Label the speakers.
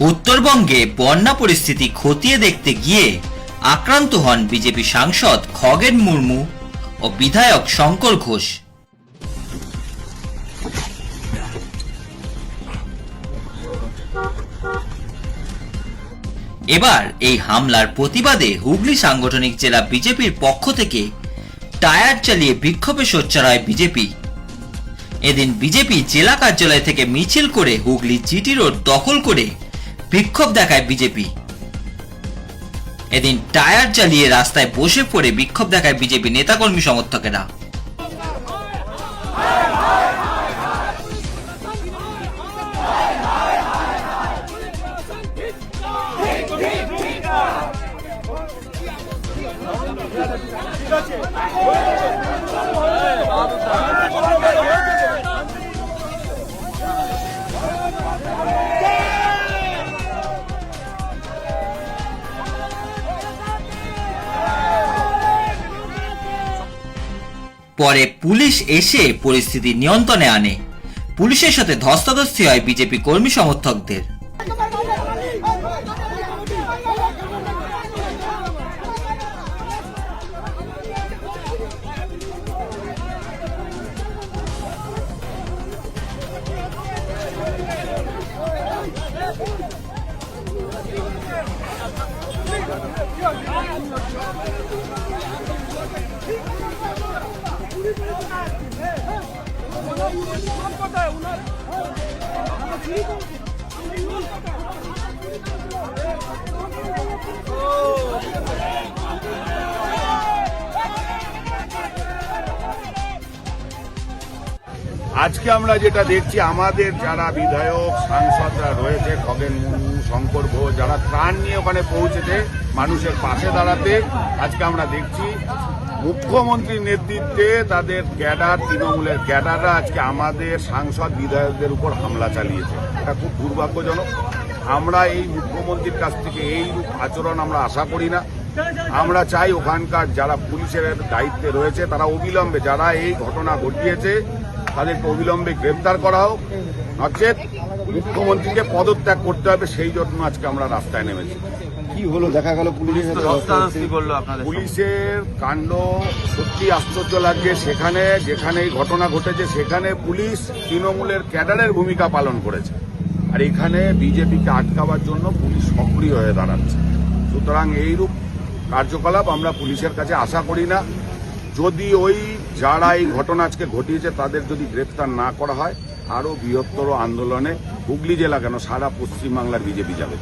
Speaker 1: উত্তরবঙ্গে বন্যা পরিস্থিতি খতিয়ে দেখতে গিয়ে আক্রান্ত হন বিজেপি সাংসদ খগেন মুর্মু ও বিধায়ক শঙ্কর ঘোষ। এবার এই হামলার প্রতিবাদে হুগলি সাংগঠনিক জেলা বিজেপির পক্ষ থেকে টায়ার চালিয়ে বিক্ষোভে সোচ্চার হয় বিজেপি। এদিন বিজেপি জেলা কার্যালয় থেকে মিছিল করে হুগলি জিটি রোড দখল করে বিক্ষোভ দেখায় বিজেপি। এদিন টায়ার চালিয়ে রাস্তায় বসে পড়ে বিক্ষোভ দেখায় বিজেপি নেতাকর্মী সমর্থকেরা। পরে পুলিশ এসে পরিস্থিতি নিয়ন্ত্রণে আনে। পুলিশের সাথে ধস্তাধস্তি হয় বিজেপি কর্মী সমর্থকদের।
Speaker 2: কোথায় আজকে আমরা যেটা দেখছি, আমাদের যারা বিধায়ক, সাংসদরা রয়েছে, খগেন মুর্মু শঙ্কর ঘোষ, যারা ত্রাণ নিয়ে ওখানে পৌঁছেছে মানুষের পাশে দাঁড়াতে, আজকে আমরা দেখছি মুখ্যমন্ত্রীর নেতৃত্বে তাদের ক্যাডার, তৃণমূলের ক্যাডাররা আজকে আমাদের সাংসদ বিধায়কদের উপর হামলা চালিয়েছে। এটা খুব দুর্ভাগ্যজনক। আমরা এই মুখ্যমন্ত্রীর কাছ থেকে এই রূপ আচরণ আমরা আশা করি না। আমরা চাই ওখানকার যারা পুলিশের দায়িত্বে রয়েছে, তারা অবিলম্বে যারা এই ঘটনা ঘটিয়েছে তাদেরকে অবিলম্বে গ্রেপ্তার করা হোক। নচেত মুখ্যমন্ত্রীকে পদত্যাগ করতে হবে সেই জন্য আজকে আমরা রাস্তায় নেমেছি।
Speaker 3: কি হলো? দেখা গেল।
Speaker 2: পুলিশের কাণ্ড সত্যি আশ্চর্য লাগছে। সেখানে যেখানে এই ঘটনা ঘটেছে সেখানে পুলিশ তৃণমূলের ক্যাডারের ভূমিকা পালন করেছে। আর এখানে বিজেপিকে আটকাবার জন্য পুলিশ সক্রিয় হয়ে দাঁড়াচ্ছে। সুতরাং এইরূপ কার্যকলাপ আমরা পুলিশের কাছে আশা করি না। যদি ওই যারা এই ঘটনা আজকে ঘটিয়েছে, তাদের যদি গ্রেফতার না করা হয়, আরও বৃহত্তর আন্দোলনে হুগলি জেলা কেন সারা পশ্চিমবাংলার বিজেপি যাবে?